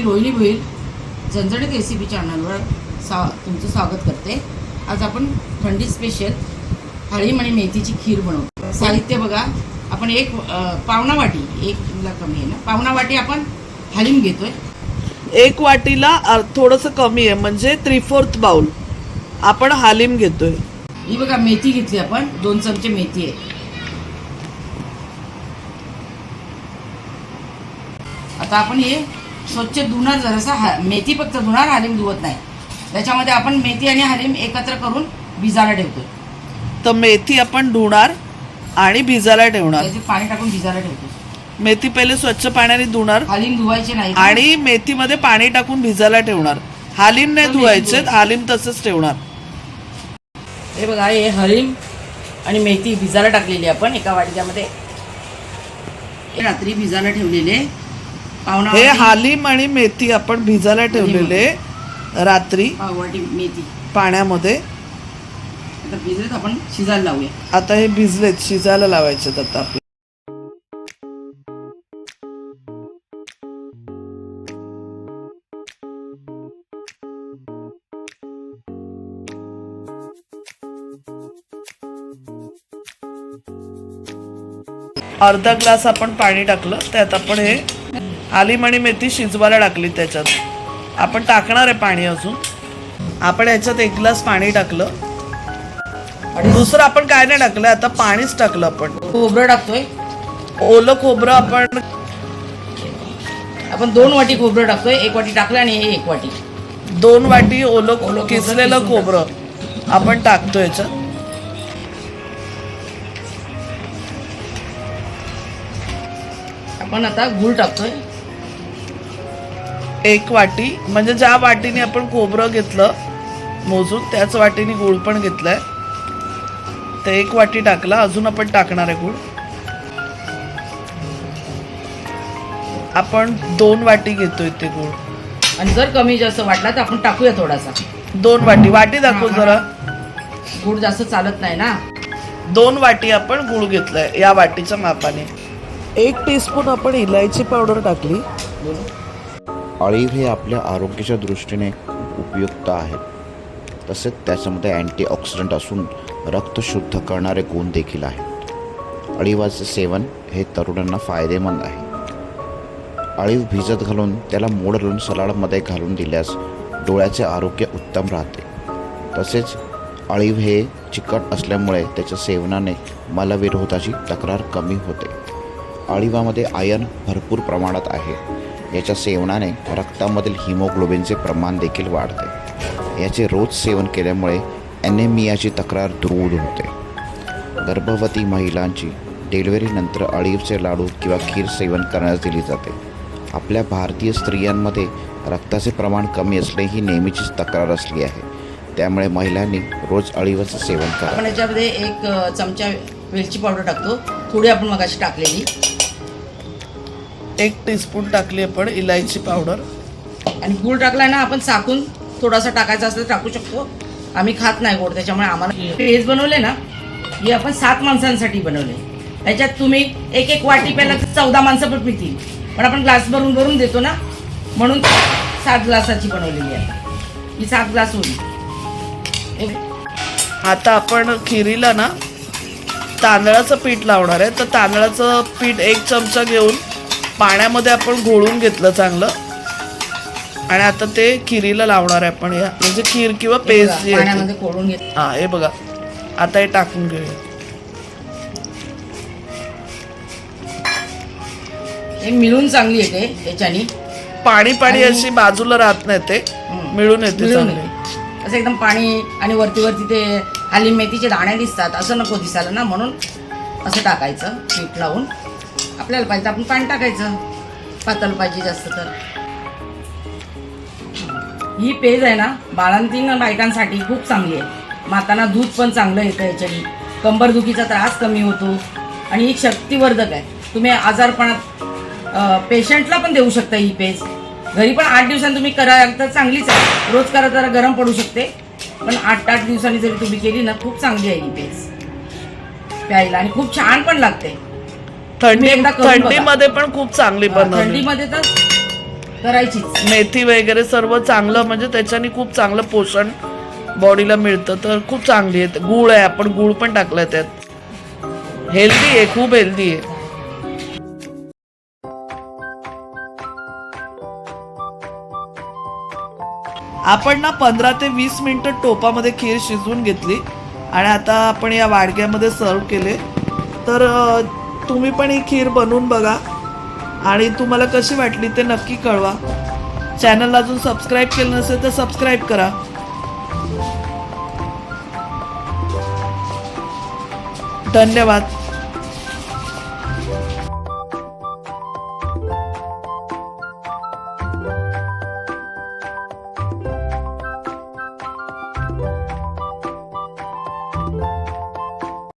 मी रोहिणी भोईर झणझणीत रेसिपी चॅनलवर सा तुमचं स्वागत करते. आज आपण थंडी स्पेशल हळीम आणि मेथीची खीर बनवतो. साहित्य बघा आपण एक पावणा वाटी एक ला कमी आहे ना? पावणा वाटी आपण हलीम घेतोय. एक वाटीला थोडंसं कमी आहे म्हणजे थ्री फोर्थ बाउल आपण हालिम घेतोय. ही बघा मेथी घेतली आपण. दोन चमचे मेथी आहे. आता आपण हे स्वच्छ धुणार जरासा हा मेथी फक्त धुणार हलीम धुवत नाही. त्याच्यामध्ये आपण मेथी आणि हलीम एकत्र करून भिजायला ठेवतो तर मेथी आपण धुणार आणि भिजायला ठेवणार. त्याच्यात पाणी टाकून भिजायला ठेवतो मेथी पहिले स्वच्छ पाण्याने धुणार हलीम धुवायचे नाही आणि मेथीमध्ये पाणी टाकून भिजायला ठेवणार. हालिम नाही तर मेथी धुवायचे धुवायची. हालिम तसंच ठेवणार. हे बघा हे हलीम आणि मेथी भिजायला टाकलेली आपण एका वाटीच्यामध्ये. हे रात्री भिजायला ठेवलेले. हे हालिम आणि मेथी आपण भिजायला ठेवलेले रात्री मेथी. पाण्यामध्ये. आता भिजलेत आपण शिजायला लावूया. आता हे भिजलेत शिजायला लावायचे आता आपले. अर्धा ग्लास आपण पाणी टाकलं त्यात आपण हे आलिम आणि मेथी शिजवायला टाकली त्याच्यात. आपण टाकणार आहे पाणी अजून. आपण याच्यात एक ग्लास पाणी टाकलं. आणि दुसरं आपण काय नाही टाकलं आता पाणीच टाकलं आपण. खोबरं टाकतोय. ओलं खोबरं आपण आपण दोन वाटी खोबरं टाकतोय एक वाटी टाकलं आणि हे एक वाटी. दोन वाटी ओलं किसलेलं खोबरं आपण टाकतो याच्यात. आपण आता गूळ टाकतोय. एक वाटी म्हणजे ज्या वाटीने आपण खोबरं घेतलं मोजून त्याच वाटीने गुळ पण घेतलाय. तर एक वाटी टाकला अजून आपण टाकणार आहे गुळ. आपण दोन वाटी घेतोय ते गुळ. आणि जर कमी जास्त वाटला तर आपण टाकूया थोडासा. दोन वाटी. वाटी दाखव जरा. गूळ जास्त चालत नाही ना? दोन वाटी आपण गुळ घेतलाय या वाटीच्या मापाने. एक टीस्पून आपण इलायची पावडर टाकली. अळीव हे आपल्या आरोग्याच्या दृष्टीने उपयुक्त आहे. तसेच त्याच्यामध्ये अँटीऑक्सिडंट असून रक्त शुद्ध करणारे गुण देखील आहेत. अळीवाचे सेवन हे तरुणांना फायदेमंद आहे. अळीव भिजत घालून त्याला मोड लावून सलाडमध्ये घालून दिल्यास डोळ्याचे आरोग्य उत्तम राहते. तसेच अळीव हे चिकट असल्यामुळे त्याच्या सेवनाने मलविरोधाची तक्रार कमी होते. अळीवामध्ये आयन भरपूर प्रमाणात आहे. याच्या सेवनाने रक्तामधील हिमोग्लोबिनचे प्रमाण देखील वाढते. याचे रोज सेवन केल्यामुळे ॲनेमियाची तक्रार दूर होते. गर्भवती महिलांची डिलिव्हरीनंतर अळीवचे लाडू किंवा खीर सेवन करण्यास दिली जाते. आपल्या भारतीय स्त्रियांमध्ये रक्ताचे प्रमाण कमी असणे ही नेहमीचीच तक्रार असली आहे. त्यामुळे महिलांनी रोज अळीवाचं सेवन आपण याच्यामध्ये एक चमचा वेलची पावडर टाकतो. थोडी आपण मगाशी टाकलेली. एक टीस्पून टाकली आपण इलायची पावडर आणि गूळ टाकला ना आपण साकून थोडासा टाकायचा असलं तर टाकू शकतो. आम्ही खात नाही गोड त्याच्यामुळे आम्हाला पेज बनवले ना हे आपण सात माणसांसाठी बनवले त्याच्यात तुम्ही एक एक वाटी प्यायला तर चौदा माणसं पण पितील. पण आपण ग्लास भरून भरून देतो ना म्हणून सात ग्लासाची बनवलेली आहे. ही सात ग्लास होईल. आता आपण खिरीला ना तांदळाचं पीठ लावणार आहे. तर तांदळाचं पीठ एक चमचा घेऊन पाण्यामध्ये आपण घोळून घेतलं चांगलं. आणि आता ते खिरीला लावणार आहे आपण या. म्हणजे खीर किंवा पेस्ट जी आहे ती. हा हे बघा. आता हे टाकून घेऊया. हे मिळून चांगली येते त्याच्यानी पाणी पाणी आणि- अशी बाजूला राहत नाही ते. हम्म. मिळून येते मिळून चांगली. येते. असं एकदम पाणी आणि वरती वरती ते आली मेथीचे दाणे दिसतात. असं नको दिसायला ना म्हणून असं टाकायचं पीठ लावून. आपल्याला पाहिजे आपण पाणी टाकायचं. पातळ पाहिजे जास्त तर. ही पेज आहे ना बाळंतीन बायकांसाठी खूप चांगली आहे. मातांना दूध पण चांगलं येतं याच्यानी. कंबरदुखीचा त्रास कमी होतो. आणि ही शक्तिवर्धक आहे. तुम्ही आजारपणात पेशंटला पण देऊ शकता ही पेज. घरी पण आठ दिवसांनी तुम्ही कराल तर चांगलीच आहे. रोज करा जरा गरम पडू शकते. पण आठ आठ दिवसांनी जरी तुम्ही केली ना खूप चांगली आहे ही पेज. प्यायला. आणि खूप छान पण लागते. थंडी एकदा करून बघा. थंडीमध्ये पण खूप चांगली बनवली. थंडीमध्ये तर करायचीच. मेथी वगैरे सर्व चांगलं म्हणजे त्याच्याने खूप चांगलं पोषण बॉडीला मिळतं. तर खूप चांगली आहे. गुळ आहे आपण गुळ पण टाकलाय त्यात. हेल्दी आहे खूप हेल्दी आहे. आपण ना पंधरा ते वीस मिनिटं टोपामध्ये खीर शिजवून घेतली. आणि आता आपण या वाडग्यामध्ये सर्व केले. तर अ, तुम्ही पण ही खीर बनवून बघा. आणि तुम्हाला कशी वाटली ते नक्की कळवा. चॅनल अजून सबस्क्राईब केलं नसेल तर सबस्क्राईब करा. धन्यवाद.